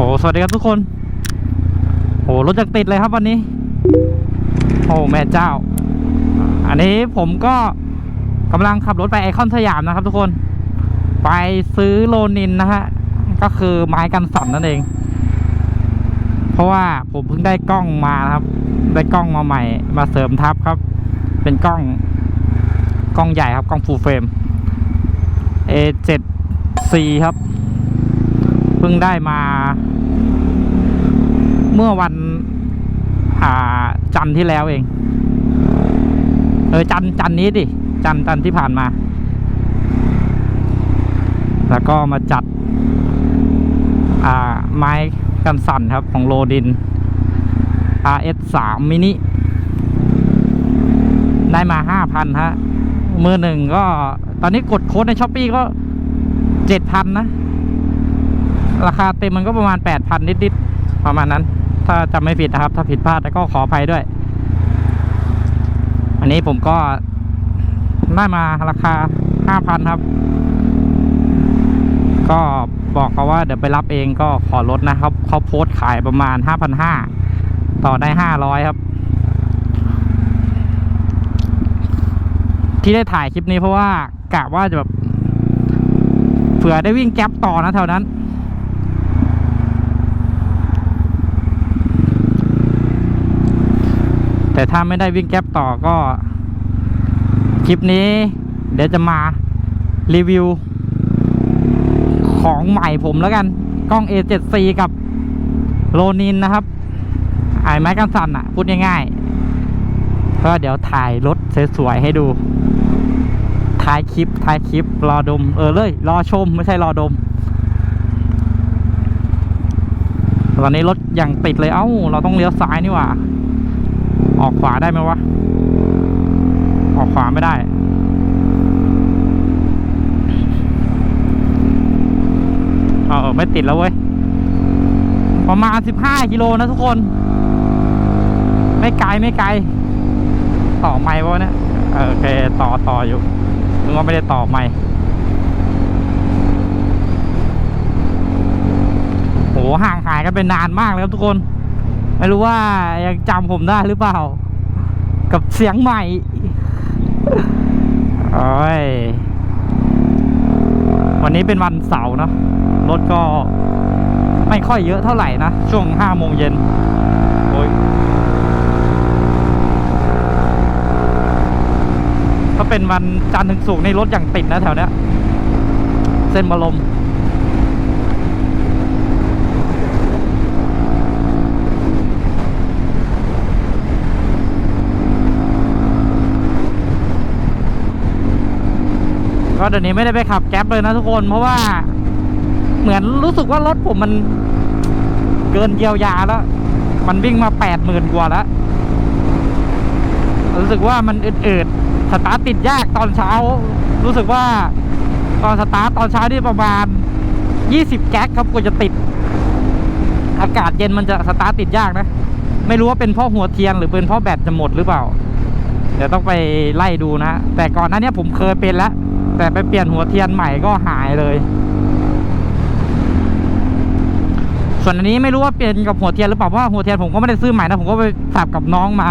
หสวัสดีครับทุกคนโหรถยังติดเลยครับวันนี้โอ้แม่เจ้า อันนี้ผมก็กำลังขับรถไปไอคอนสยามนะครับ ทุกคน ไปซื้อโลนินนะฮะ ก็คือไม้กันสั่นนั่นเอง เพราะว่าผมเพิ่งได้กล้องมาครับ ได้กล้องมาใหม่ มาเสริมทับครับ เป็นกล้องกล้องใหญ่ครับกล้องฟูลเฟรม A7C ครับ เพิ่งได้มา เมื่อวันจันทร์ที่แล้วเอง เออจันทร์จันทร์นี้ดิ จันทร์จันทร์ที่ผ่านมา แล้วก็มาจัด อ่า ไม้กันสั่นครับของโลดิน RS3 มินิได้มาห้าพันฮะ มือหนึ่งก็ตอนนี้กดโค้ดในช้อปปีก็เจ็ดพันนะ ราคาเต็มมันก็ประมาณแปดพันนิดๆ ประมาณนั้น ถ้าจำไม่ผิดนะครับ ถ้าผิดพลาดก็ขออภัยด้วย อันนี้ผมก็ได้มาราคาห้าพันครับ ก็บอกเขาว่าเดี๋ยวไปรับเองก็ขอลดนะครับ เขาโพสต์ขายประมาณห้าพันห้าต่อได้ห้าร้อยครับ ที่ได้ถ่ายคลิปนี้เพราะว่ากะว่าจะแบบเผื่อได้วิ่งแก๊ปต่อนะแถวนั้น แต่ถ้าไม่ได้วิ่งแก๊ปต่อก็คลิปนี้ เดี๋ยวจะมารีวิว ของใหม่ผมแล้วกัน กล้อง A7C กับโลนินนะครับไอ้ไม้กันสั่นอะ พูดง่ายๆ ก็เดี๋ยวถ่ายรถสวยๆให้ดูท้ายคลิปท้ายคลิป รอดม เออเลย รอชมไม่ใช่รอดม ตอนนี้รถอย่างติดเลย เอ้า เราต้องเลี้ยวซ้ายนี่หว่า ออกขวาได้ไหมวะ ออกขวาไม่ได้ เออไม่ติดแล้วเว้ย ประมาณสิบห้ากิโลนะทุกคน ไม่ไกลไม่ไกล ต่อไม่วะเนี่ยโอเค ต่อต่ออยู่นึกว่าไม่ได้ต่อไม่โหห่างหายกันเป็นนานมากเลยครับทุกคน ไม่รู้ว่ายังจำผมได้หรือเปล่า กับเสียงใหม่โอ้ยวันนี้เป็นวันเสาร์เนอะรถก็ไม่ค่อยเยอะเท่าไหร่นะ ช่วงห้าโมงเย็นโอ้ยถ้าเป็นวันจันทร์ถึงศุกร์นี่รถอย่างติดนะแถวเนี้ย เส้นบรม ก็เดี๋ยวนี้ไม่ได้ไปขับแก๊ปเลยนะทุกคน เพราะว่า เหมือนรู้สึกว่ารถผมมัน เกินเยียวยาแล้ว มันวิ่งมาแปดหมื่นกว่าแล้ว รู้สึกว่ามันอืดๆสตาร์ทติดยากตอนเช้า รู้สึกว่า ตอนสตาร์ทตอนเช้านี่ประมาณยี่สิบแก๊กครับกว่าจะติด อากาศเย็นมันจะสตาร์ทติดยากนะ ไม่รู้ว่าเป็นเพราะหัวเทียนหรือเป็นเพราะแบตจะหมดหรือเปล่า เดี๋ยวต้องไปไล่ดูนะ แต่ก่อนหน้านี้ผมเคยเป็นแล้ว แต่ไปเปลี่ยนหัวเทียนใหม่ก็หายเลย ส่วนอันนี้ไม่รู้ว่าเปลี่ยนกับหัวเทียนหรือเปล่าเพราะว่าหัวเทียนผมก็ไม่ได้ซื้อใหม่นะผมก็ไปสับกับน้องมา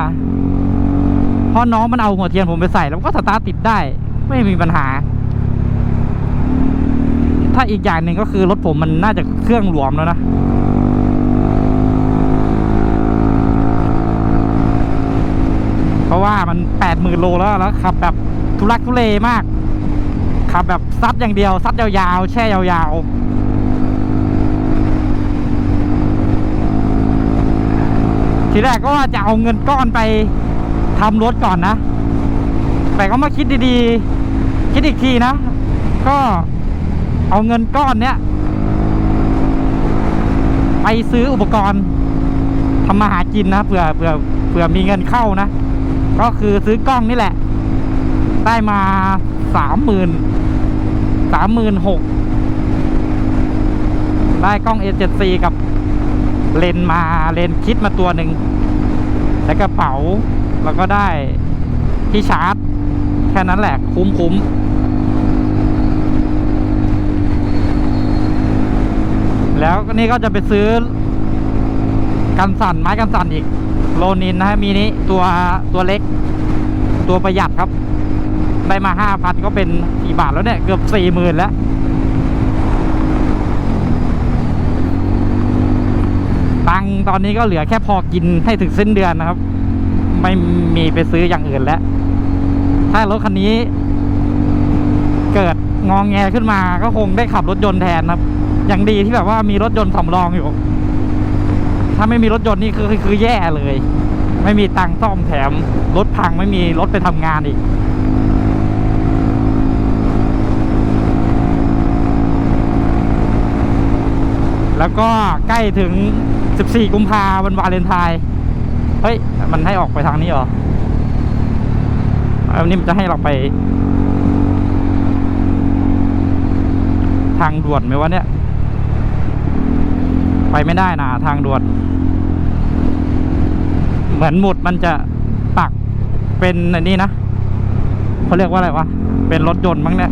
เพราะน้องมันเอาหัวเทียนผมไปใส่แล้วก็สตาร์ทติดได้ ไม่มีปัญหา ถ้าอีกอย่างหนึ่งก็คือรถผมมันน่าจะเครื่องหลวมแล้วนะเพราะว่ามันแปดหมื่นโลแล้วแล้วขับแบบทุลักทุเลมาก ขับแบบซัดอย่างเดียว ซัดยาวๆ แช่ยาวๆทีแรกก็ว่าจะเอาเงินก้อนไปทำรถก่อนนะ แต่ก็มาคิดดีๆ คิดอีกทีนะ ก็เอาเงินก้อนเนี้ย ไปซื้ออุปกรณ์ทำมาหากินนะเผื่อเผื่อเผื่อมีเงินเข้านะ ก็คือซื้อกล้องนี่แหละ ได้มาสามหมื่นสามหมื่นหกได้กล้อง A7C กับเลนมาเลนคิดมาตัวหนึ่งแล้วกระเป๋า แล้วก็ได้ที่ชาร์จ แค่นั้นแหละคุ้มคุ้มแล้วนี่ก็จะไปซื้อ กันสั่นไม้กันสั่นอีก โลนินนะฮะมีนี้ตัวตัวเล็ก ตัวประหยัดครับ ได้มาห้าพันก็เป็นกี่บาทแล้วเนี่ย เกือบสี่หมื่นแล้ว ตังค์ตอนนี้ก็เหลือแค่พอกินให้ถึงสิ้นเดือนนะครับ ไม่มีไปซื้ออย่างอื่นแล้ว ถ้ารถคันนี้ เกิดงองแงขึ้นมาก็คงได้ขับรถยนต์แทนครับอย่างดีที่แบบว่ามีรถยนต์สำรองอยู่ ถ้าไม่มีรถยนต์นี่คือคือแย่เลย ไม่มีตังค์ซ่อมแถม รถพังไม่มีรถไปทำงานอีก แล้วก็ใกล้ถึง 14 กุมภาวันวาเลนไทน์เฮ้ย มันให้ออกไปทางนี้เหรออันนี้มันจะให้เราไป ทางด่วนไหมวะเนี่ย ไปไม่ได้นะทางด่วน เหมือนหมุดมันจะปักเป็นอันนี้นะเขาเรียกว่าอะไรวะ เป็นรถยนต์มั้งเนี่ย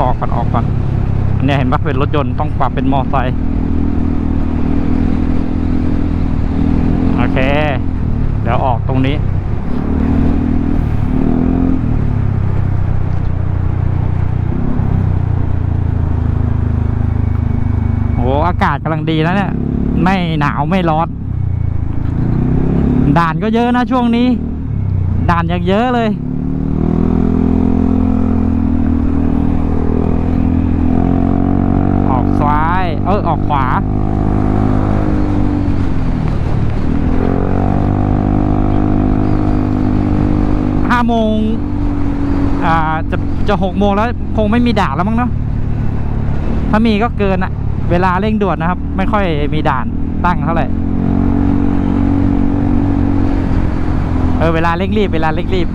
ออกก่อนออกก่อนอัน เนี่ยเห็นปะเป็นรถยนต์ต้องปรับเป็นมอไซค์โอเค เดี๋ยวออกตรงนี้ โอ้อากาศกำลังดีแล้วเนี่ย ไม่หนาวไม่ร้อนด่านก็เยอะนะช่วงนี้ ด่านยังเยอะเลย ออกซ้าย เออออกขวา ห้า โมงอ่าจะจะหกโมงแล้วคงไม่มีด่านแล้วมั้งเนาะถ้ามีก็เกินอะเวลาเร่งด่วนนะครับ ไม่ค่อยมีด่านตั้งเท่าไหร่เออเวลาเร่งรีบเวลาเร่งรีบ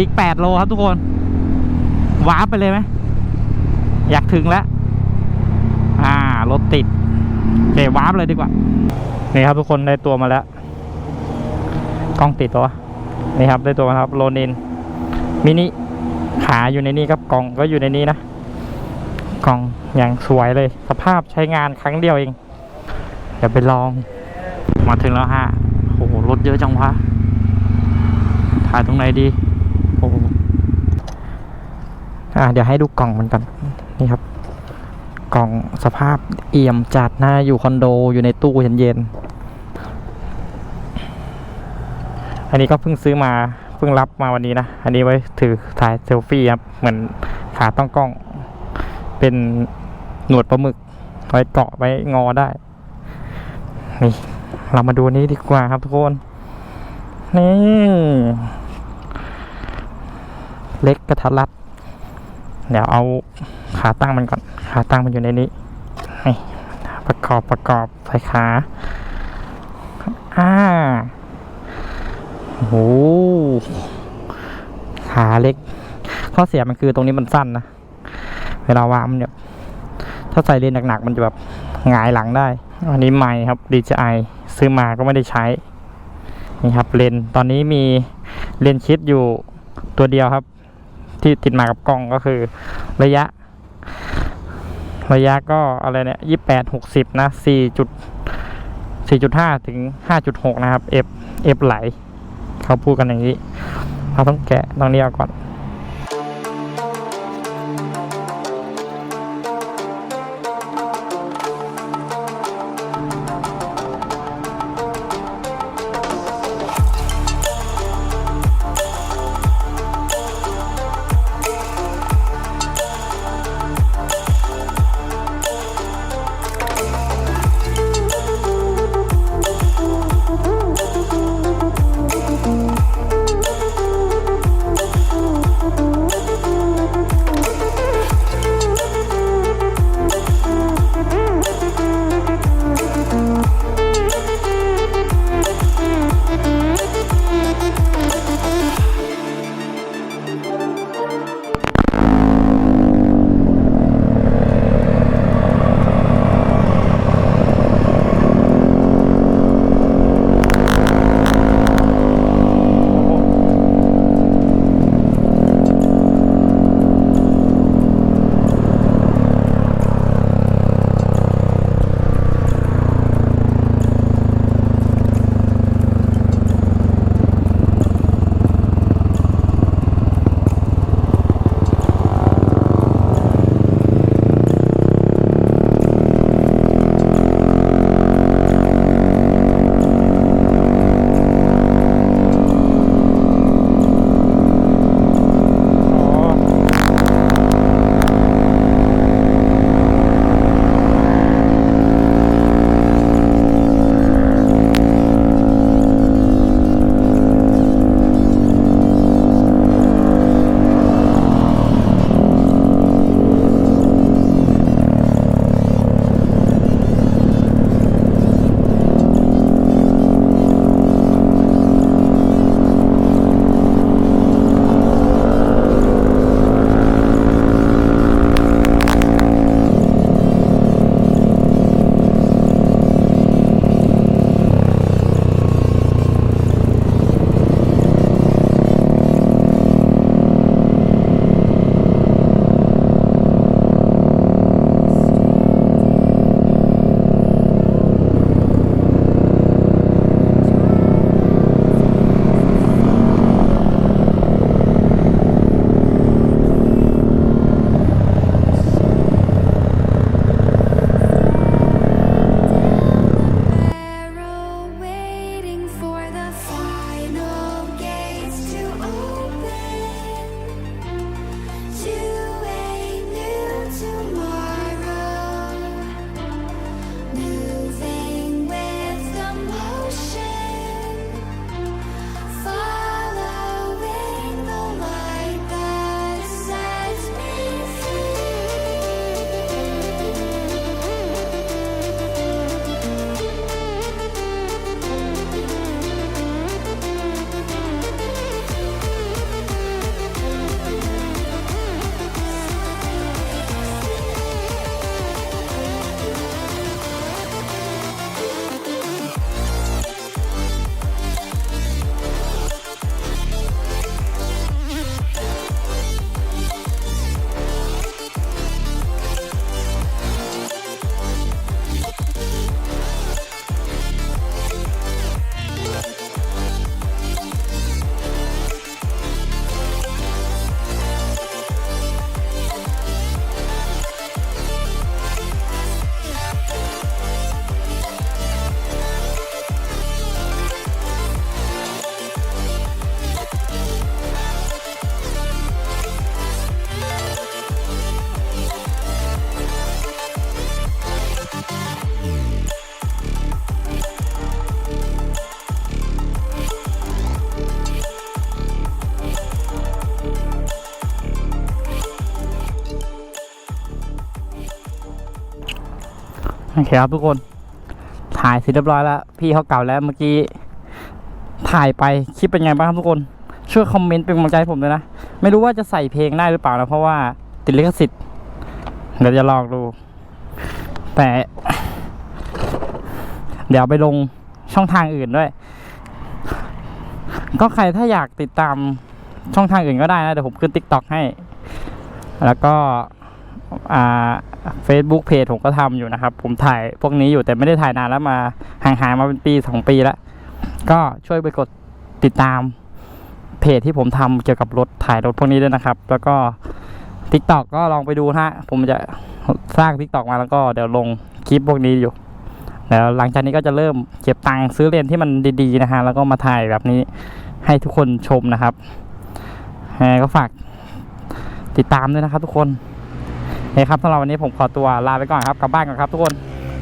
อีกแปดโลครับทุกคนว้าไปเลยไหมอยากถึงแล้ว อ่ารถติดโอเควาร์ปเลยดีกว่า นี่ครับทุกคนได้ตัวมาแล้ว ล้องติดปะวะนี่ครับได้ตัวมาครับโลนินมินิขาอยู่ในนี้ครับกล่องก็อยู่ในนี้นะกล่องอย่างสวยเลย สภาพใช้งานครั้งเดียวเองเดี๋ยวไปลอง มาถึงแล้วฮะโอ้โหรถเยอะจังวะถ่ายตรงไหนดีโอ้โหอ่าเดี๋ยวให้ดูกล่องมันกันนี่ครับ กล่องสภาพเอี่ยมจัดนะอยู่คอนโดอยู่ในตู้เย็นๆ อันนี้ก็เพิ่งซื้อมาเพิ่งรับมาวันนี้นะ อันนี้ไว้ถือถ่ายเซลฟี่ครับ เหมือนขาต้องกล้อง เป็นหนวดปลาหมึก ไว้เกาะไว้งอได้ นี่เรามาดูนนี้ดีกว่าครับทุกคน นี่ เล็กกระทัดรัด เดี๋ยวเอาขาตั้งมันก่อน ขาตั้งมันอยู่ในนี้ นี่ประกอบประกอบใส่ขา อ่า โอ้โหขาเล็ก ข้อเสียมันคือตรงนี้มันสั้นนะ เวลาวางมันเนี่ย ถ้าใส่เลนหนักๆมันจะแบบหงายหลังได้ อันนี้ใหม่ครับ DJI ซื้อมาก็ไม่ได้ใช้ นี่ครับเลน ตอนนี้มีเลนชิดอยู่ตัวเดียวครับ ที่ติดมากับกล้องก็คือ ระยะ ระยะก็อะไรเนี่ยยี่แปดหกสิบนะสี่จุดสี่จุดห้าถึงห้าจุดหกนะครับ F F ไหล เขาพูดกันอย่างนี้ เราต้องแกะต้องนี้เอาก่อน เคครับทุกคน ถ่ายเสร็จเรียบร้อยแล้ว พี่เขาเก่าแล้วเมื่อกี้ ถ่ายไปคลิปเป็นไงบ้างครับทุกคน ช่วยคอมเมนต์เป็นกำลังใจผมด้วยนะ ไม่รู้ว่าจะใส่เพลงได้หรือเปล่านะเพราะว่าติดลิขสิทธิ์เดี๋ยวจะลองดู แต่ เดี๋ยวไปลงช่องทางอื่นด้วย ก็ใครถ้าอยากติดตามช่องทางอื่นก็ได้นะ เดี๋ยวผมขึ้น t ิ k t o k ให้ แล้วก็ อ่า Facebook เพจผมก็ทำอยู่นะครับ ผมถ่ายพวกนี้อยู่แต่ไม่ได้ถ่ายนานแล้วมาห่างๆมาเป็นปีสองปีแล้ว ก็ช่วยไปกดติดตามเพจที่ผมทำเกี่ยวกับรถถ่ายรถพวกนี้ด้วยนะครับ แล้วก็ t ิ k t o k ก็ลองไปดูฮะผมจะสร้าง t ิ k t o k มาแล้วก็เดี๋ยวลงคลิปพวกนี้อยู่แล้วหลังจากนี้ก็จะเริ่มเก็บตังค์ซื้อเลนที่มันดีๆนะฮะแล้วก็มาถ่ายแบบนี้ให้ทุกคนชมนะครับยังไงก็ฝากติดตามด้วยนะครับทุกคน นี่คครับสำหรับวันนี้ผมขอตัวลาไปก่อนครับกลับบ้านก่อนครับทุกคน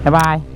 บ๊ายบาย